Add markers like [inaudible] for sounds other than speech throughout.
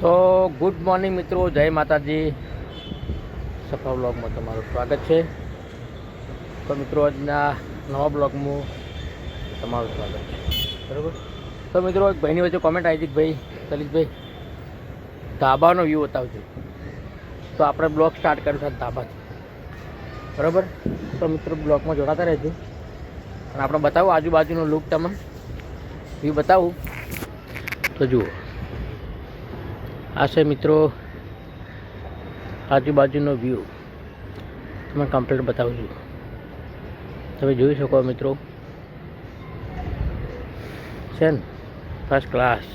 તો good morning મિત્રો, જય માતાજી. સફા બ્લોગમાં તમારું સ્વાગત છે. તો મિત્રો, આજના નવા બ્લોગમાં તમારું સ્વાગત છે. બરાબર? તો મિત્રો, એક ભાઈની વચ્ચે કોમેન્ટ આવી હતી ભાઈ સલીશભાઈ ધાબાનો વ્યૂ બતાવજો. તો આપણે બ્લોગ સ્ટાર્ટ કર્યું છે ધાબાથી. બરાબર? તો મિત્રો, બ્લોગમાં જોડાતા રહેજો. અને આપણે બતાવું, આજુબાજુનો લુક તમને. વ્યૂ બતાવું. તો જુઓ. આ છે મિત્રો આજુબાજુનો વ્યૂ તમને કમ્પ્લીટ બતાવું છું. તમે જોઈ શકો મિત્રો. છે ને? ફર્સ્ટ ક્લાસ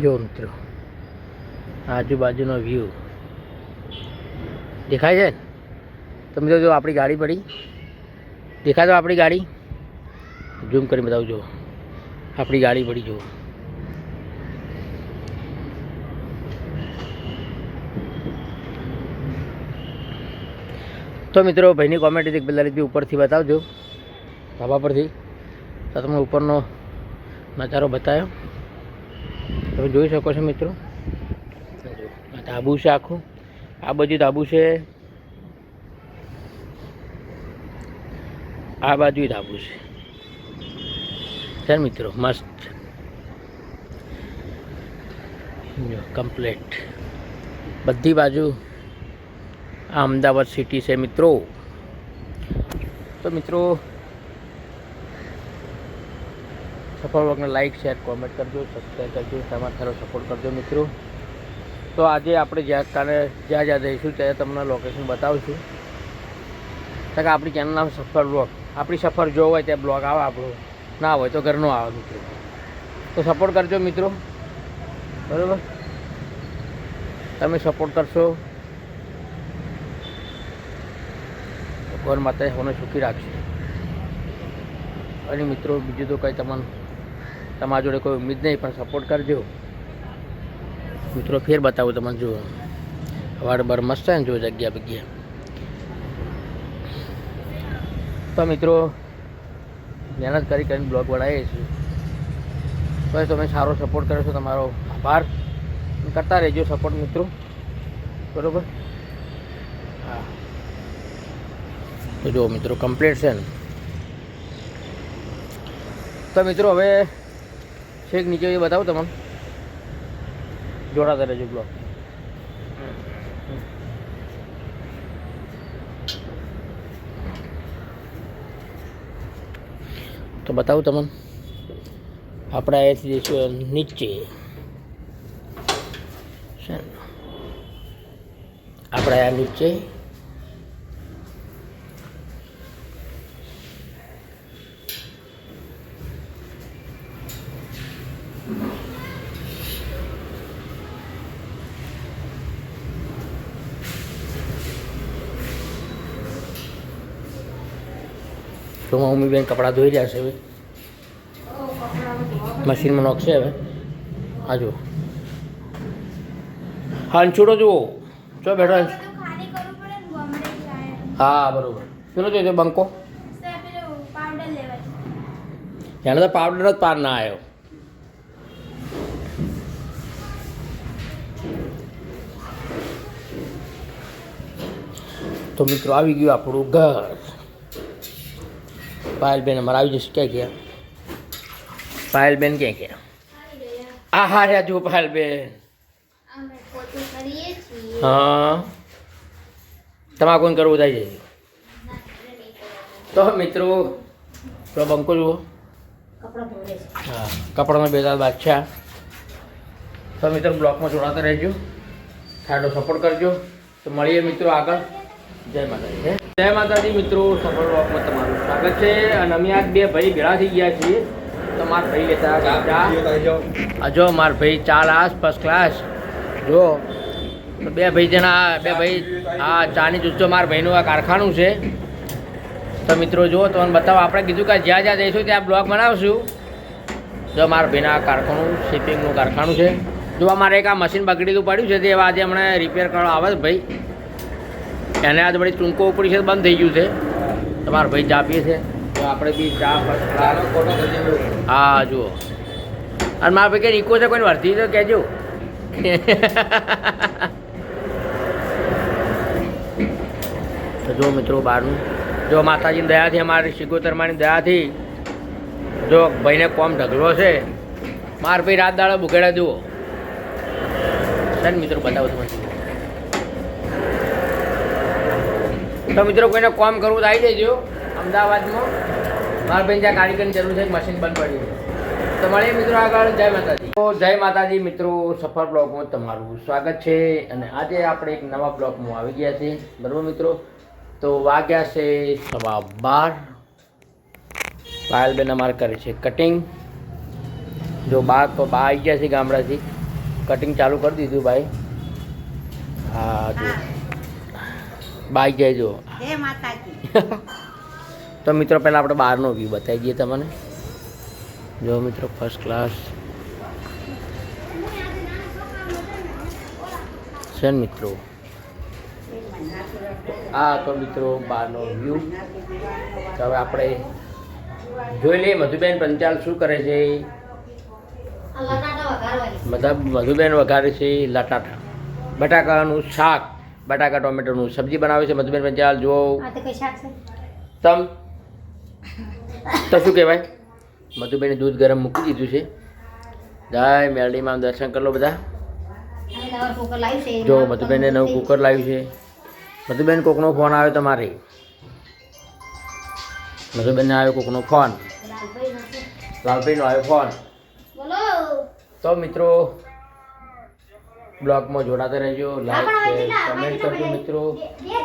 જો મિત્રો, આજુબાજુનો વ્યૂ દેખાય છે ને? તમે જો આપણી ગાડી પડી. દેખાય તો આપણી ગાડી. ઝૂમ કરી બતાવું જો આપણી ગાડી પડી જુઓ. તો મિત્રો, ભાઈની કોમેન્ટ હતી કે લલિતભાઈ ઉપરથી બતાવજો. ધાબા પરથી. તો તમને ઉપરનો નજારો બતાવ્યો તમે જોઈ શકો છો મિત્રો. ધાબુ છે આખું. આ બાજુ ધાબુ છે. આ બાજુ ધાબુ છે. છે મિત્રો, મસ્ત કમ્પ્લેટ બધી બાજુ આ અમદાવાદ સિટી છે મિત્રો. તો મિત્રો સફળ વર્ગને લાઈક શેર કોમેન્ટ કરજો સબસ્ક્રાઈબ કરજો, તમારા સારો સપોર્ટ કરજો મિત્રો. તો આજે આપણે જ્યાં કારણે જ્યાં જ્યાં જઈશું, ત્યાં તમને લોકેશન બતાવશું. કારણ કે આપણી ચેનલ નામ સફર બ્લોગ આપણી સફર જો હોય ત્યાં બ્લોગ આવે આપણો. ના હોય તો ઘરનો આવે મિત્રો. તો સપોર્ટ કરજો મિત્રો. બરાબર? તમે સપોર્ટ કરશો. ભગવાન માતા હોને સુખી રાખશે. અને મિત્રો, બીજું તો કંઈ તમને, તમારા જોડે કોઈ ઉમ્મીદ નહીં, પણ સપોર્ટ કરજો. મિત્રો, ફેર બતાવું તમને, જુઓ. વાડ બાર મસ્ત છે ને જો જગ્યા બગ્યા તો મિત્રો મહેનત કરી કરીને બ્લોગ બનાવીએ છીએ. તો તમે સારો સપોર્ટ કર્યો છો તમારો આભાર. કરતા રહેજો સપોર્ટ મિત્રો. બરાબર? હા. તો જો મિત્રો કમ્પ્લીટ છે ને. તો મિત્રો હવે છેક નીચે એ બતાવું તમને. જોડાતા રહેજો બ્લોગ. તો બતાવું તમને. આપણે અહીંયાથી જઈશું નીચે? આપણે આ નીચે. તો મમ્મી બેન કપડાં ધોઈ રહ્યા છે હવે. મશીનમાં નોખશે હવે. આ જુઓ. હંચુડો જુઓ. ચો બેઠો હા, બરોબર. પેલો જોઈતો બંકો. એને તો પાવડર જ પાર ના આવ્યો. તો મિત્રો, આવી ગયું આપણું ઘર. પાયલબેન અમારે આવી જશે. ક્યાં ગયા? પાયલબેન ક્યાં ગયા? આ હા રહ્યા જુઓ પાયલબેન. હા. તમારે કોઈ કરવું થાય છે? તો મિત્રો તો બંકો જુઓ. હા કપડાનો બે દાલ બાદશાહ. તો મિત્રો બ્લોકમાં જોડાતા રહેજો. સારો સપોર્ટ કરજો. તો મળીએ મિત્રો આગળ. જય માતાજી. જય માતાજી મિત્રો સફળ બ્લોકમાં તમારું. છે અમે આજ બે ભાઈ ભેળા થઈ ગયા છીએ. તો મારા ભાઈ લેતા ચા જો મારા ભાઈ ચા લાસ ફર્સ્ટ ક્લાસ જો. બે ભાઈ જણા, બે ભાઈ, આ ચાની જુસ્સો મારા ભાઈનું આ કારખાનું છે. તો મિત્રો જુઓ તમને બતાવો, આપણે કીધું કે જ્યાં જ્યાં જઈશું ત્યાં બ્લોગ બનાવશું. જો મારા ભાઈના કારખાનું શિપિંગનું કારખાનું છે. જો મારે એક આ મશીન બગડેલું પડ્યું છે, તે આજે હમણાં રિપેર કરવા આવે ભાઈ. એને આજે બધી ચૂંકો ઉપડી છે બંધ થઈ ગયું છે. તમારા ભાઈ ચા પીએ છે? તો આપણે બી ચા હા જુઓ. અને મારા ભાઈ કે ઇકો છે કોઈને વર્તી તો કહેજો. તો જો મિત્રો બહારનું. જો માતાજીની દયાથી અમારી શિગોતરમાની દયાથી જો ભાઈને કોમ ઢગલો છે માર ભાઈ રાત દાડો બુકેડા જુઓ. ને મિત્રો બતાવો તમે તો મિત્રો કોઈને કોમ કરવું તો આવી જજો. અમદાવાદમાં મારા ભાઈ જ્યાં કારીગરની જરૂર છે મશીન બંધ પડ્યું તો મળીએ મિત્રો આગળ. જય માતાજી. તો જય માતાજી મિત્રો, સફર બ્લોગમાં તમારું સ્વાગત છે. અને આજે આપણે એક નવા બ્લોગમાં આવી ગયા છીએ. બરાબર મિત્રો? તો વાગ્યા છે સવા બાર. પાયલબેન અમારે કરે છે કટિંગ જો બા તો બા આવી ગયા છે ગામડાથી. કટિંગ ચાલુ કરી દીધું ભાઈ. હા, જો. બા આવી જો હે માતાજી. [laughs] તો મિત્રો પહેલાં આપણે બહારનો વ્યૂ બતાવી દઈએ તમને. જો મિત્રો ફર્સ્ટ ક્લાસ છે ને મિત્રો? આ તો મિત્રો બહારનો વ્યૂ તો હવે આપણે જોઈ લઈએ મધુબેન પંચાલ શું કરે છે? બધા મધુબેન વઘારે છે લટાટા. બટાકાનું શાક. બટાકા ટોમેટોનું સબ્જી બનાવે છે મધુબેન પંચાલ જો તમ તો શું કહેવાય? મધુબેને દૂધ ગરમ મૂકી દીધું છે. જય મેરડીમાં દર્શન કરી લો બધા. જો મધુબેને નવું કુકર લાવ્યું છે. મધુબેન કોકનો ફોન આવ્યો તમારે? મધુબેનને આવ્યો કોકનો ફોન લાલભાઈનો આવ્યો ફોન તો મિત્રો બ્લોગમાં જોડાતા રહેજો. લાઈક શેર કમેન્ટ કરજો મિત્રો.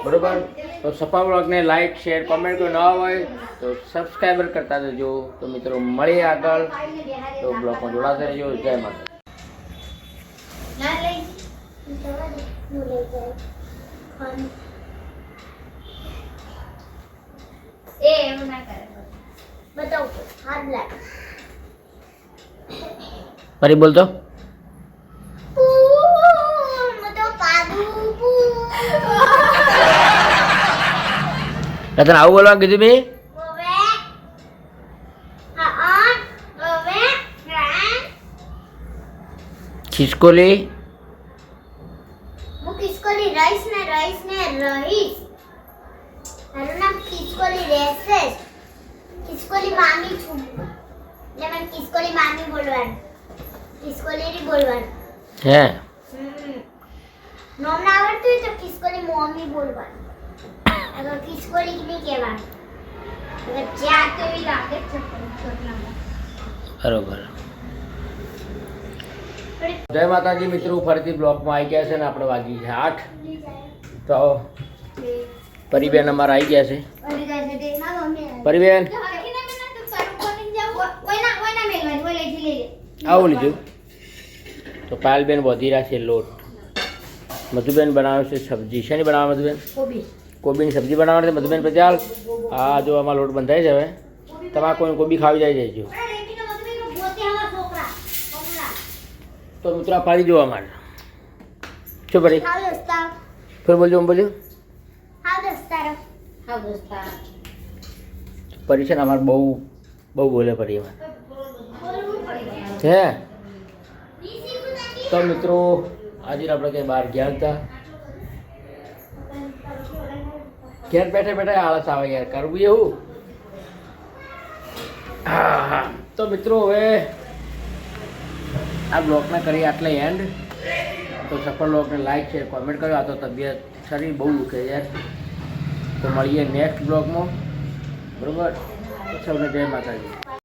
બરોબર? તો સફા બ્લોગને લાઈક શેર કમેન્ટ કોઈ ન હોય તો સબસ્ક્રાઈબર કરતા જજો તો મિત્રો મળીએ આગળ. તો બ્લોગમાં જોડાતા રહેજો. જય માતા બતાવું. હાથ લાગ. ફરી બોલતો? તને આવું બોલવા કીધું હા રાન ખિસકોલી? હું કિસકોલી રહીશ ને રહીશ ને રહીશ. મારું નામ કિસકોલી રહેશે જ. કિસકોલી મામી છું. એટલે મને કિસકોલી મામી બોલવાનું. કિસકોલી નહીં બોલવાનું. હે. નામ ના આવડતું હોય તો કિસકોલી મમ્મી બોલવાનું. અગર કિસકોલી નહીં અગર જ્યાં તો એવી લાગે છે બરોબર. જય માતાજી મિત્રો ફરીથી બ્લોકમાં આવી ગયા છે ને આપણે વાગી છે આઠ. તો પરિબેન અમારા આવી ગયા છે. પરીબેન આવું લીધું તો પાયલબેન વધી રહ્યા છે લોટ. મધુબેન બનાવે છે સબ્જી. શેની બનાવે મધુબેન? કોબીની સબ્જી બનાવવાની મધુબેન પચાલ. આ જો આમાં લોટ બંધાય છે હવે. તમારે કોઈ કોબી ખાવી જાય જઈજો તો મિત્રો ફાળી પાડી જો અમારે શું ભરી ફેર બોલજો હું બોલ્યું પરી છે ને અમારે બહુ બહુ બોલે પરી એમાં. હે? તો મિત્રો, આજે આપણે કંઈ બહાર ગયા હતા ઘેર બેઠે બેઠે આળસ આવે યાર, કરવું એવું? હા તો મિત્રો હવે આ બ્લોગને કરી આટલે એન્ડ તો સફળ બ્લોગને લાઈક છે કોમેન્ટ કર્યો આ તો તબિયત શરીર બહુ દુખે યાર. તો મળીએ નેક્સ્ટ બ્લોગમાં. બરોબર? સૌને જય માતાજી.